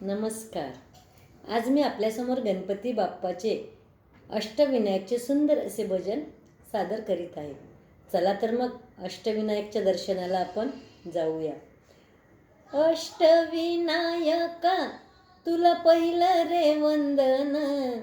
नमस्कार. आज मी आपल्यासमोर गणपती बाप्पाचे अष्टविनायकचे सुंदर असे भजन सादर करीत आहे. चला तर मग अष्टविनायकच्या दर्शनाला आपण जाऊया. अष्टविनायका तुला पहिलं रे वंदन.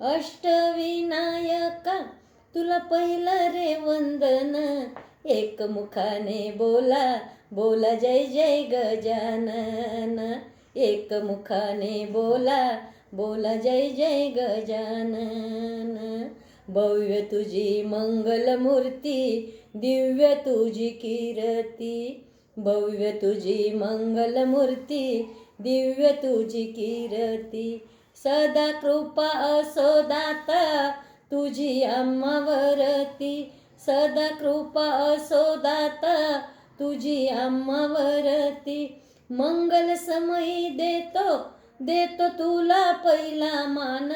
अष्टविनायका तुला पहिलं रे वंदन. एक मुखाने बोला बोला जय जय गजानन. एक मुखाने बोला बोला जय जय गजानन. भव्य तुझी मंगलमूर्ती दिव्य तुझी कीर्ती. भव्य तुझी मंगलमूर्ती दिव्य तुझी कीर्ती. सदा कृपा असो दाता तुझी आम्हावरती सदा कृपा असो दाता तुझी आम्हावरती मंगल समयी देतो देतो तुला पहिला मान.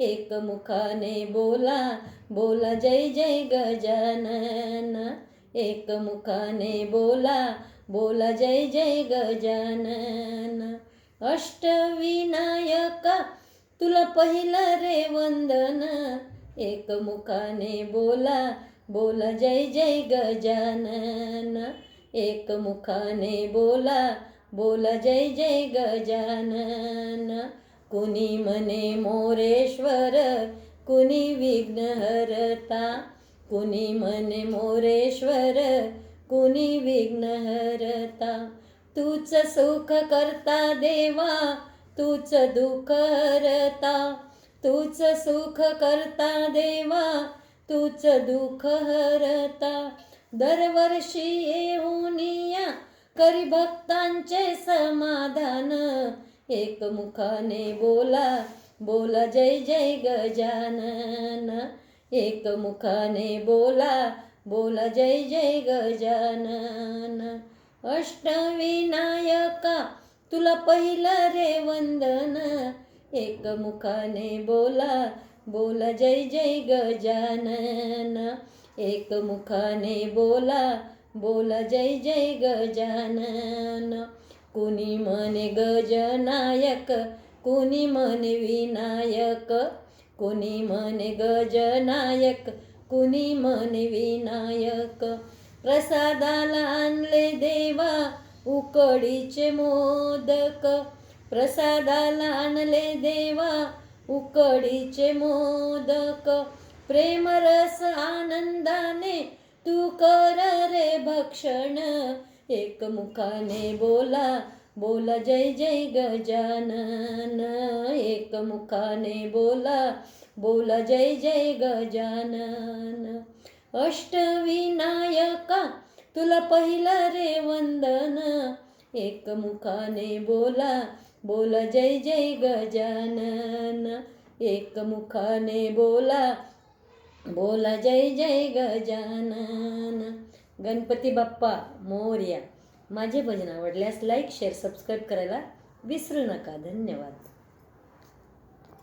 एक मुखाने बोला बोला जय जय गजानन. एक मुखाने बोला बोला जय जय गजानन. अष्टविनायका तुला पहिलं रे वंदन. एक मुखाने बोला बोला जय जय गजानन. एक मुखाने बोला बोल जय जय गजानन. कुणी मने मोरेश्वर कुणी विघ्नहरता. कुणी मने मोरेश्वर कुणी विघ्नहरता. तूच सुख करता देवा तूच दुःख हरता. तूच सुख करता देवा तूच दुःख हरता. दरवर्षी येऊन या करी भक्तांचे समाधान. एक मुखाने बोला बोला जय जय गजानन. एक मुखाने बोला बोला जय जय गजानन. अष्टविनायका तुला पहिलं रे वंदन. एक मुखाने बोला बोला जय जय गजानन. एक मुखाने बोला बोला जय जय गजानन. कुणी म्हणे गजनायक कुणी म्हणे विनायक. कुणी म्हणे गजनायक कुणी म्हणे विनायक. प्रसादाला आणले देवा उकडीचे मोदक. प्रसादाला आणले देवा उकडीचे मोदक. प्रेमरस आनंदाने तू कर क्षण एक मुखाने बोला बोला जय जय गजानन. एक मुखाने बोला बोला जय जय गजानन. अष्टविनायका तुला पहिला रे वंदन. एक मुखाने बोला बोला जय जय गजानन. एक मुखाने बोला बोला जय जय गजानन. गणपती बाप्पा मोर्या. माझे भजन आवडल्यास लाईक शेअर सबस्क्राईब करायला विसरू नका. धन्यवाद.